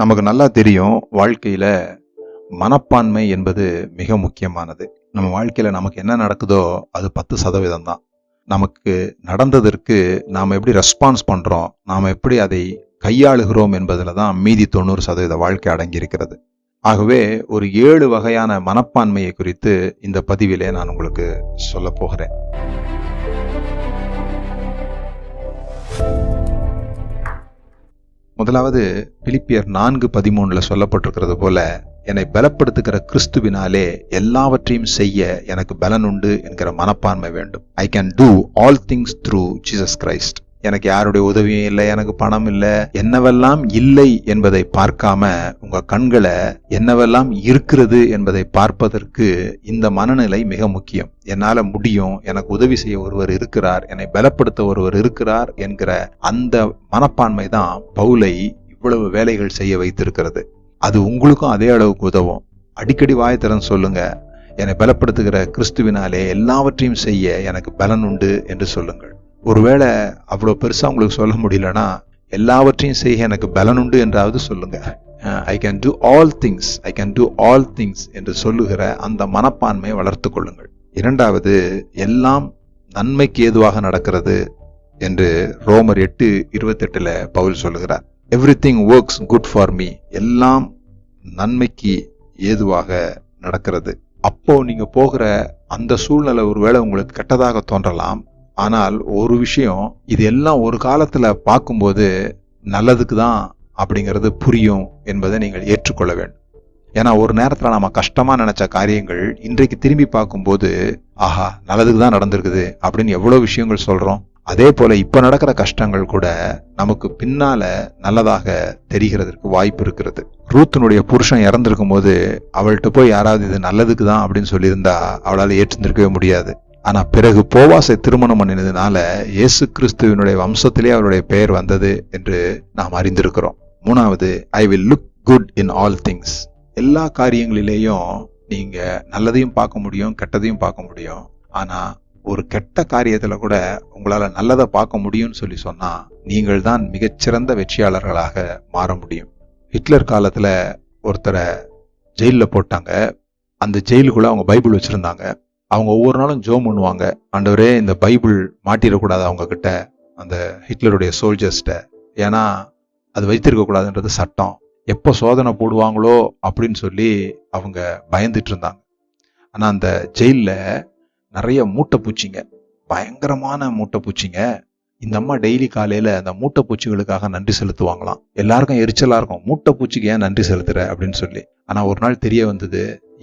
நமக்கு நல்லா தெரியும் வாழ்க்கையில் மனப்பான்மை என்பது மிக முக்கியமானது. நம்ம வாழ்க்கையில் நமக்கு என்ன நடக்குதோ அது பத்து சதவீதம் தான். நமக்கு நடந்ததற்கு நாம் எப்படி ரெஸ்பான்ஸ் பண்ணுறோம் நாம் எப்படி அதை கையாளுகிறோம் என்பதில் தான் மீதி தொண்ணூறு சதவீத வாழ்க்கை அடங்கியிருக்கிறது. ஆகவே ஒரு ஏழு வகையான மனப்பான்மையை குறித்து இந்த பதிவிலே நான் உங்களுக்கு சொல்ல போகிறேன். முதலாவது பிலிப்பியர் நான்கு பதிமூணுல சொல்லப்பட்டிருக்கிறது போல என்னை பலப்படுத்துகிற கிறிஸ்துவினாலே எல்லாவற்றையும் செய்ய எனக்கு பலன் உண்டு என்கிற மனப்பான்மை வேண்டும். I can do all things through Jesus Christ எனக்கு யாருடைய உதவியும் இல்லை எனக்கு பணம் இல்லை. என்னவெல்லாம் இல்லை என்பதை பார்க்காம உங்க கண்களை என்னவெல்லாம் இருக்கிறது என்பதை பார்ப்பதற்கு இந்த மனநிலை மிக முக்கியம். என்னால முடியும் எனக்கு உதவி செய்ய ஒருவர் இருக்கிறார் என்னை பலப்படுத்த ஒருவர் இருக்கிறார் என்கிற அந்த மனப்பான்மை தான் பவுலை இவ்வளவு வேலைகள் செய்ய வைத்திருக்கிறது. அது உங்களுக்கும் அதே அளவுக்கு உதவும். அடிக்கடி வாயத்திறன் சொல்லுங்க. என்னை பலப்படுத்துகிற கிறிஸ்துவினாலே எல்லாவற்றையும் செய்ய எனக்கு பலன் உண்டு என்று சொல்லுங்கள். ஒருவேளை அவ்வளோ பெருசாக உங்களுக்கு சொல்ல முடியலன்னா எல்லாவற்றையும் செய்ய எனக்கு பலன் உண்டு என்றாவது சொல்லுங்க. I can do all things I can do all things என்று சொல்லுகிற அந்த மனப்பான்மையை வளர்த்து கொள்ளுங்கள். இரண்டாவது எல்லாம் நன்மைக்கு ஏதுவாக நடக்கிறது என்று ரோமர் எட்டு இருபத்தெட்டில் பவுல் சொல்லுகிறார். Everything works good for me எல்லாம் நன்மைக்கு ஏதுவாக நடக்கிறது. அப்போ நீங்கள் போகிற அந்த சூழ்நிலை ஒருவேளை உங்களுக்கு கெட்டதாக தோன்றலாம் ஆனால் ஒரு விஷயம் இது எல்லாம் ஒரு காலத்தில் பார்க்கும்போது நல்லதுக்கு தான் அப்படிங்கிறது புரியும் என்பதை நீங்கள் ஏற்றுக்கொள்ள வேண்டும். ஏன்னா ஒரு நேரத்தில் நம்ம கஷ்டமாக நினச்ச காரியங்கள் இன்றைக்கு திரும்பி பார்க்கும்போது ஆஹா நல்லதுக்கு தான் நடந்திருக்குது அப்படின்னு எவ்வளோ விஷயங்கள் சொல்கிறோம் அதே போல் இப்போ நடக்கிற கஷ்டங்கள் கூட நமக்கு பின்னால் நல்லதாக தெரிகிறதுக்கு வாய்ப்பு இருக்கிறது. ரூத்தினுடைய புருஷன் இறந்திருக்கும் போது அவள்கிட்ட போய் யாராவது இது நல்லதுக்கு தான் அப்படின்னு சொல்லியிருந்தா அவளால் ஏற்றிருந்திருக்கவே முடியாது. ஆனால் பிறகு போவாசை திருமணம் பண்ணினதுனால இயேசு கிறிஸ்துவனுடைய வம்சத்திலே அவருடைய பெயர் வந்தது என்று நாம் அறிந்திருக்கிறோம். மூணாவது I will look good in all things எல்லா காரியங்களிலேயும் நீங்கள் நல்லதையும் பார்க்க முடியும் கெட்டதையும் பார்க்க முடியும். ஆனால் ஒரு கெட்ட காரியத்தில் கூட உங்களால் நல்லதை பார்க்க முடியும்னு சொல்லி சொன்னால் நீங்கள் தான் மிகச்சிறந்த வெற்றியாளர்களாக மாற முடியும். ஹிட்லர் காலத்தில் ஒருத்தரை ஜெயிலில் போட்டாங்க. அந்த ஜெயிலுக்குள்ளே அவங்க பைபிள் வச்சுருந்தாங்க. அவங்க ஒவ்வொரு நாளும் ஜோம் பண்ணுவாங்க. ஆண்டவரே இந்த பைபிள் மாட்டிடக்கூடாது அவங்க கிட்ட அந்த ஹிட்லருடைய சோல்ஜர்ஸ்கிட்ட ஏன்னா அது வைத்திருக்கக்கூடாதுன்றது சட்டம். எப்போ சோதனை போடுவாங்களோ அப்படின்னு சொல்லி அவங்க பயந்துட்டு இருந்தாங்க. ஆனால் அந்த ஜெயிலில் நிறைய மூட்டை பூச்சிங்க. பயங்கரமான மூட்டை பூச்சிங்க. இந்த அம்மா டெய்லி காலையில் அந்த மூட்டை பூச்சிகளுக்காக நன்றி செலுத்துவாங்களாம். எல்லாருக்கும் எரிச்சலாக இருக்கும். மூட்டை பூச்சிக்கு ஏன் நன்றி செலுத்துற? அப்படின்னு சொல்லி. ஆனால் ஒரு நாள் தெரிய வந்தது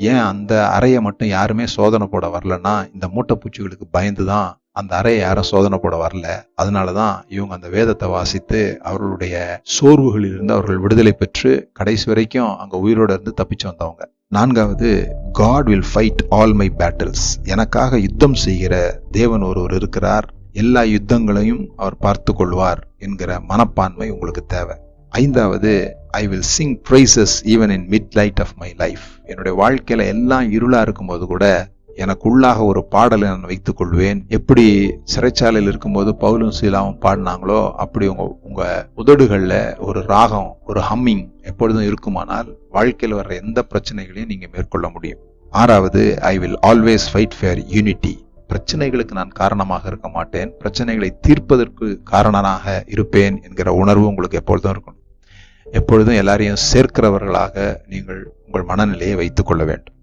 ஏன் அந்த அறையை மட்டும் யாருமே சோதனை போட வரலன்னா இந்த மூட்டை பூச்சிகளுக்கு பயந்து தான் அந்த அறையை யாரும் சோதனை போட வரல. அதனால தான் இவங்க அந்த வேதத்தை வாசித்து அவர்களுடைய சோர்வுகளிலிருந்து அவர்கள் விடுதலை பெற்று கடைசி வரைக்கும் அங்கே உயிரோட இருந்து தப்பிச்சு வந்தவங்க. நான்காவது God will fight all my battles எனக்காக யுத்தம் செய்கிற தேவன் ஒருவர் இருக்கிறார். எல்லா யுத்தங்களையும் அவர் பார்த்து கொள்வார் என்கிற மனப்பான்மை உங்களுக்கு தேவை. ஐந்தாவது I will sing praises even in mid light of my life என்னுடைய வாழ்க்கையில் எல்லாம் இருளாக இருக்கும்போது கூட எனக்குள்ளாக ஒரு பாடலை நான் வைத்துக் கொள்வேன். எப்படி சிறைச்சாலையில் இருக்கும்போது பவுலும் சீலாவும் பாடினாங்களோ அப்படி உங்க உங்க உதடுகளில் ஒரு ராகம் ஒரு ஹம்மிங் எப்பொழுதும் இருக்குமானால் வாழ்க்கையில் வர்ற எந்த பிரச்சனைகளையும் நீங்க மேற்கொள்ள முடியும். ஆறாவது I will always fight fair unity பிரச்சனைகளுக்கு நான் காரணமாக இருக்க மாட்டேன். பிரச்சனைகளை தீர்ப்பதற்கு காரணனாக இருப்பேன் என்கிற உணர்வு உங்களுக்கு எப்பொழுதும் இருக்கணும். எப்பொழுதும் எல்லாரையும் சேர்க்கிறவர்களாக நீங்கள் உங்கள் மனநிலையை வைத்துக் கொள்ள வேண்டும்.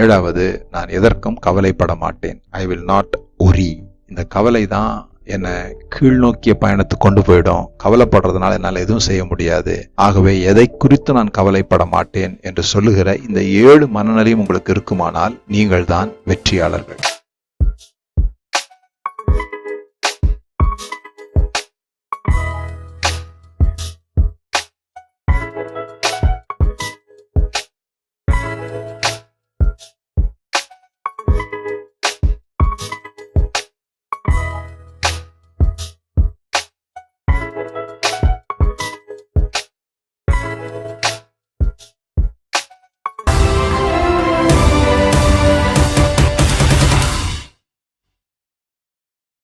ஏழாவது நான் எதற்கும் கவலைப்பட மாட்டேன். ஐ வில் நாட் ஒரி இந்த கவலை தான் என்னை கீழ்நோக்கிய பயணத்துக்கு கொண்டு போயிடும். கவலைப்படுறதுனால என்னால் எதுவும் செய்ய முடியாது. ஆகவே எதை குறித்து நான் கவலைப்பட மாட்டேன் என்று சொல்லுகிற இந்த ஏழு மனநிலையும் உங்களுக்கு இருக்குமானால் நீங்கள் தான் வெற்றியாளர்கள்.